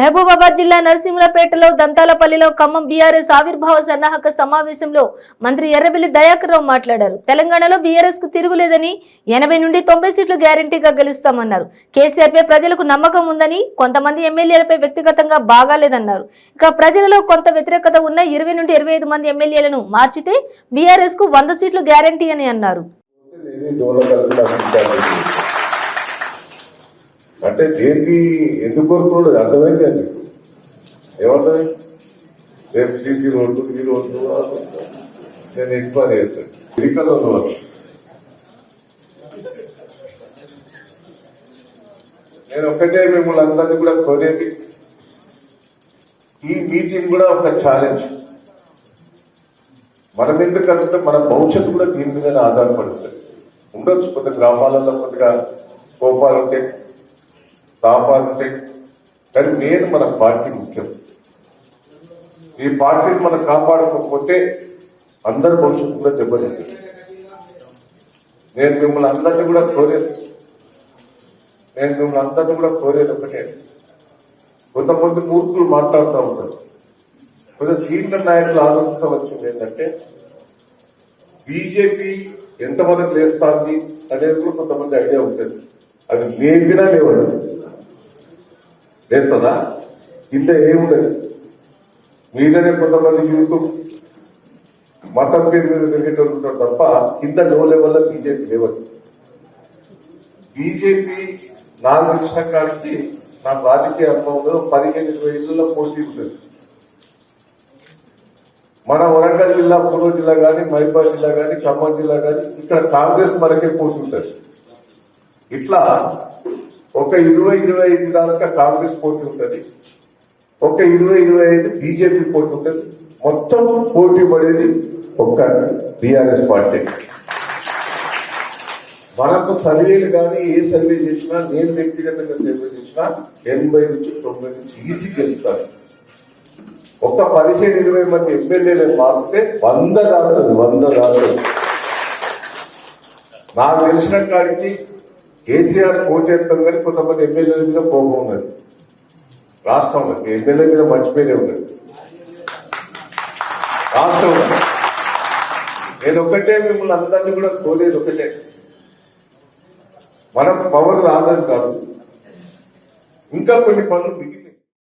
మహబూబాబాద్ జిల్లా నరసింహులపేటలో దంతాలపల్లిలో ఖమ్మం బీఆర్ఎస్ ఆవిర్భావ సన్నాహక సమావేశంలో మంత్రి ఎర్రబెల్లి దయాకర్ రావు మాట్లాడారు. తెలంగాణలో బీఆర్ఎస్కు తిరుగులేదని ఎనభై నుండి తొంభై సీట్లు గ్యారంటీగా గెలుస్తామన్నారు. కేసీఆర్ పై ప్రజలకు నమ్మకం ఉందని కొంతమంది ఎమ్మెల్యేలపై వ్యక్తిగతంగా బాగాలేదన్నారు. ఇక ప్రజలలో కొంత వ్యతిరేకత ఉన్న ఇరవై నుండి ఇరవై ఐదు మంది ఎమ్మెల్యేలను మార్చితే బీఆర్ఎస్కు వంద సీట్లు గ్యారంటీ అని అన్నారు. అంటే దేనికి ఎందుకు కోరుకున్నాడు అర్థమైంది అండి ఏమర్థమైంది? రేపు సీసీ రోడ్డు ఈ రోడ్డు నేను ఎంక్వైరీ చేస్తాను. ఎన్నికల్లో ఉన్నవాళ్ళు నేను ఒక్కటే మిమ్మల్ని అందరినీ కూడా కోరేది ఈ మీటింగ్ కూడా ఒక ఛాలెంజ్ మనం ఎందుకంటే మన భవిష్యత్తు కూడా దీని మీద ఆధారపడుతుంది. ఉండొచ్చు కొంత గ్రామాలలో కొద్దిగా కోపాలు ఉంటే తాపాలు కానీ నేను మన పార్టీ ముఖ్యం. ఈ పార్టీని మనం కాపాడకపోతే అందరి భవిష్యత్తు కూడా దెబ్బతింటుంది. నేను మిమ్మల్ని అందరినీ కూడా కోరేది నేను మిమ్మల్ని అందరినీ కూడా కోరేది ఒకటే. కొంతమంది మూర్ఖులు మాట్లాడుతూ ఉంటారు. కొంచెం సీనియర్ నాయకుల ఆలోచన వచ్చింది ఏంటంటే బీజేపీ ఎంతమందికి లేస్తుంది అనేది కూడా కొంతమంది ఐడియా ఉంటుంది. అది లేపినా లేవదు. లేస్తుందా కింద ఏముండదు. మీదనే కొంతమంది యూత్ మతం పేరు మీద తిరిగేటోళ్ళు తప్ప కింద లో లెవెల్లో బీజేపీ లేవదు. బీజేపీ నాకు తెలిసిన కాడికి నాకు రాజకీయ అనుభవంలో పదిహేను ఇరవై ఇళ్ళలో పోటీ ఉంటుంది మన వరంగల్ జిల్లా పూర్వ జిల్లా గాని మహిబాద్ జిల్లా గాని ఖమ్మం జిల్లా గాని ఇక్కడ కాంగ్రెస్ మనకే పోతుంటది. ఇట్లా ఒక ఇరవై ఇరవై ఐదు దాకా కాంగ్రెస్ పోటీ ఉంటుంది. ఒక ఇరవై ఇరవై ఐదు బీజేపీ పోటీ ఉంటుంది. మొత్తం పోటీ పడేది ఒక్క బీఆర్ఎస్ పార్టీ. మనకు సర్వేలు కానీ ఏ సర్వే చేసినా నేను వ్యక్తిగతంగా సర్వే చేసినా ఎనభై నుంచి తొంభై నుంచి ఈసీ గెలుస్తాను ఒక పదిహేను ఇరవై మంది ఎమ్మెల్యేలను మార్చితే వంద దాడుతుంది వంద దాడుతుంది నాకు తెలిసిన కాడికి కేసీఆర్ పోటేస్తాం కానీ కొంతమంది ఎమ్మెల్యేల మీద కోపం ఉన్నది. రాష్ట్రంలో ఎమ్మెల్యే మీద మర్చిపోయినే ఉన్నది? రాష్ట్రంలో. నేను ఒకటే మిమ్మల్ని అందరినీ కూడా కోరేది ఒకటే. మనకు పవర్ రాదని కాదు. ఇంకా కొన్ని పనులు మిగిలి